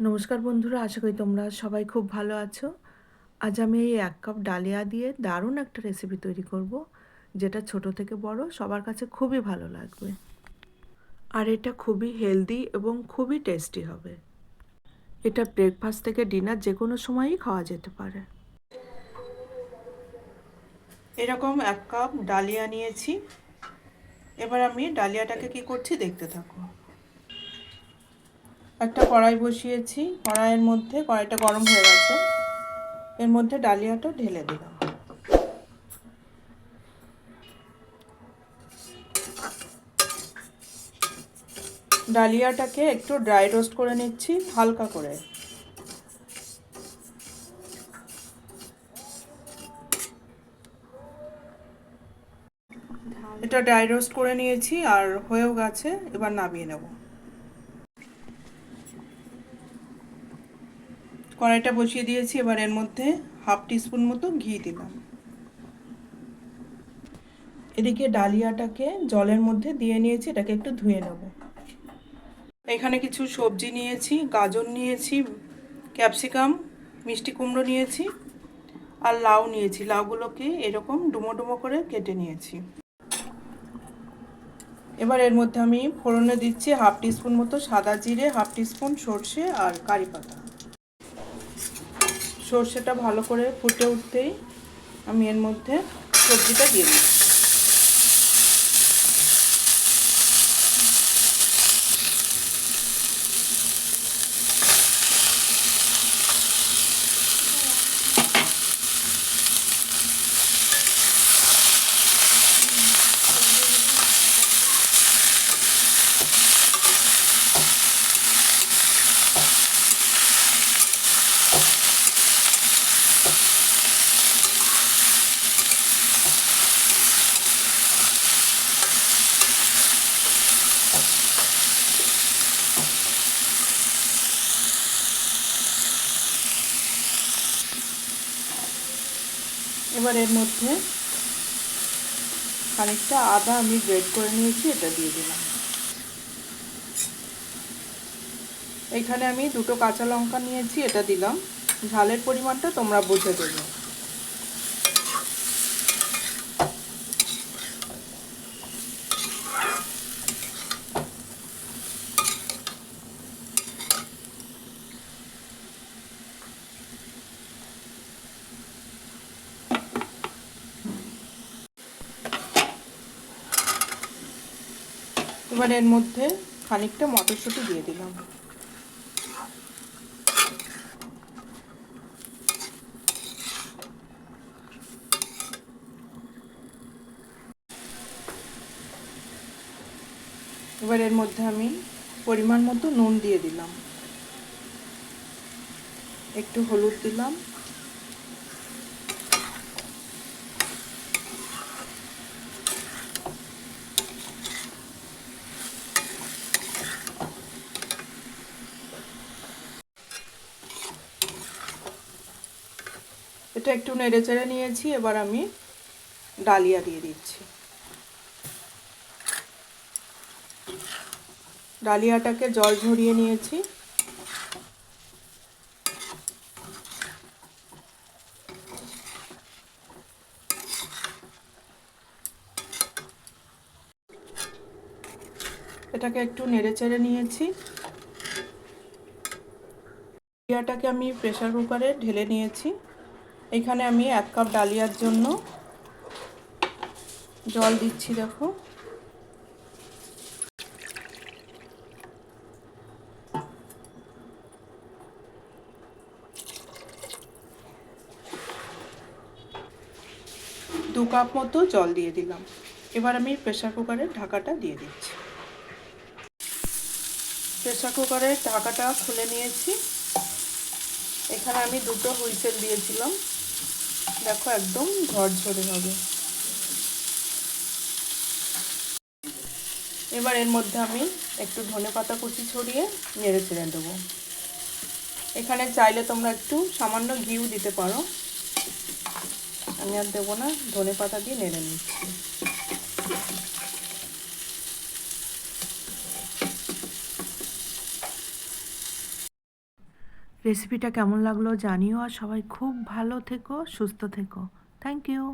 নমস্কার বন্ধুরা, আশা করি তোমরা সবাই খুব ভালো আছো। আজ আমি এই এক কাপ ডালিয়া দিয়ে দারুণ একটা রেসিপি তৈরি করব, যেটা ছোট থেকে বড়, সবার কাছে খুবই ভালো লাগবে। আর এটা খুবই হেলদি এবং খুবই টেস্টি হবে। এটা ব্রেকফাস্ট থেকে ডিনার যে কোনো সময়ই খাওয়া যেতে পারে। এরকম এক কাপ ডালিয়া নিয়েছি। এবার আমি ডালিয়াটাকে কি করছি দেখতে থাকো। একটা কড়াই বসিয়েছি, কড়াইয়ের মধ্যে কড়াইটা গরম হয়ে গেছে। এর মধ্যে ডালিয়াটা ঢেলে দিলাম। ডালিয়াটাকে একটু ড্রাই রোস্ট করে নিচ্ছি, হালকা করে। এটা ড্রাই রোস্ট করে নিয়েছি আর হয়েও গেছে, এবার নামিয়ে নেব। কড়াইটা বসিয়ে দিয়েছি, এবার এর মধ্যে হাফ টিস্পুন মতো ঘি দিলাম। এদিকে ডালিয়াটাকে জলের মধ্যে দিয়ে নিয়েছি, এটাকে একটু ধুয়ে নেব। এখানে কিছু সবজি নিয়েছি, গাজর নিয়েছি, ক্যাপসিকাম, মিষ্টি কুমড়ো নিয়েছি, আর লাউ নিয়েছি। লাউগুলোকে এরকম ডুমো ডুমো করে কেটে নিয়েছি। এবার এর মধ্যে আমি ফোড়নে দিচ্ছি হাফ টিস্পুন মতো সাদা জিরে, হাফ টিস্পুন সর্ষে আর কারি পাতা। সর্ষেটা ভালো করে ফুটে উঠতেই আমি এর মধ্যে সবজিটা দিয়ে দিই এবার এর মধ্যে খানিকটা আদা আমি গ্রেড করে নিয়েছি, এটা দিয়ে দিলাম। এখানে আমি দুটো কাঁচা লঙ্কা নিয়েছি, এটা দিলাম। ঝালের পরিমাণটা তোমরা বুঝে দেবে। এবার এর মধ্যে খানিকটা মটরশুঁটি দিয়ে দিলাম। এবার এর মধ্যে আমি পরিমাণ মতো নুন দিয়ে দিলাম। একটু হলুদ দিলাম। এটা একটু নেড়ে চেড়ে নিয়েছি, এবার আমি ডালিয়া দিয়ে দিচ্ছি। ডালিয়াটাকে জল ঝরিয়ে নিয়েছি। এটাকে একটু নেড়ে চেড়ে নিয়েছি। ডালিয়াটাকে আমি প্রেশার কুকারে ঢেলে নিয়েছি। এখানে আমি এক কাপ ডালিয়ার জন্য জল দিচ্ছি, দেখো। দু কাপ মতো জল দিয়ে দিলাম। এবার আমি প্রেশার কুকারের ঢাকাটা দিয়ে দিচ্ছি। প্রেশার কুকারের ঢাকাটা খুলে নিয়েছি। এখানে আমি দুটো হুইসেল দিয়েছিলাম। দেখো একদম ঝরঝরে হবে। এবার এর মধ্যে আমি একটু ধনে পাতা কুচি ছড়িয়ে নেড়ে চেড়ে দেবো। এখানে চাইলে তোমরা একটু সামান্য ঘিউ দিতে পারো। আমি আর দেবো না, ধনে পাতা দিয়ে নেড়ে নিচ্ছি। রেসিপিটা কেমন লাগল জানিও আর সবাই খুব ভালো থেকো সুস্থ থেকো। Thank you